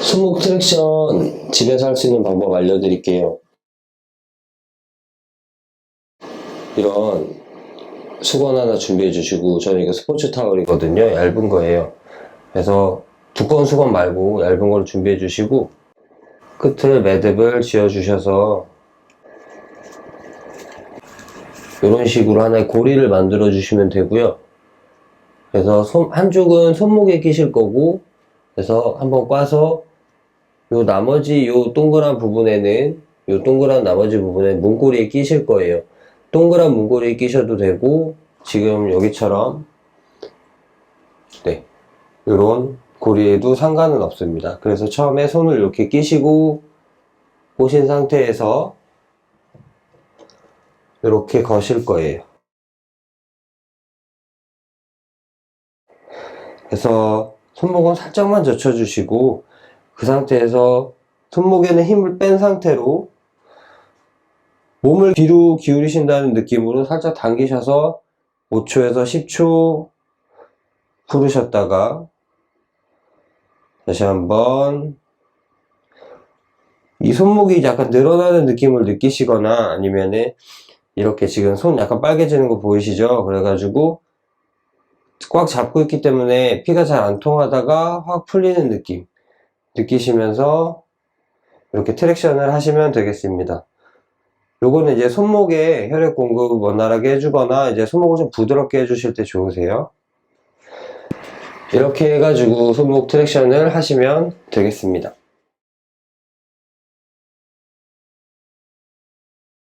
손목 트랙션 집에서 할 수 있는 방법 알려드릴게요. 이런 수건 하나 준비해 주시고 저는 이거 스포츠 타월이거든요. 얇은 거예요. 그래서 두꺼운 수건 말고 얇은 걸 준비해 주시고 끝을 매듭을 지어 주셔서 이런 식으로 하나의 고리를 만들어 주시면 되고요. 그래서 손, 한쪽은 손목에 끼실 거고 그래서 한번 꽈서 요 나머지 요 동그란 부분에는 요 동그란 나머지 부분에 문고리에 끼실 거예요. 동그란 문고리에 끼셔도 되고 지금 여기처럼 네 요런 고리에도 상관은 없습니다. 그래서 처음에 손을 이렇게 끼시고 꼬신 상태에서 이렇게 거실 거예요. 그래서 손목은 살짝만 젖혀주시고 그 상태에서 손목에는 힘을 뺀 상태로 몸을 뒤로 기울이신다는 느낌으로 살짝 당기셔서 5초에서 10초 풀으셨다가 다시 한번 이 손목이 약간 늘어나는 느낌을 느끼시거나 아니면은 이렇게 지금 손 약간 빨개지는 거 보이시죠? 그래가지고 꽉 잡고 있기 때문에 피가 잘 안 통하다가 확 풀리는 느낌 느끼시면서 이렇게 트랙션을 하시면 되겠습니다. 요거는 이제 손목에 혈액 공급 원활하게 해주거나 이제 손목을 좀 부드럽게 해주실 때 좋으세요. 이렇게 해가지고 손목 트랙션을 하시면 되겠습니다.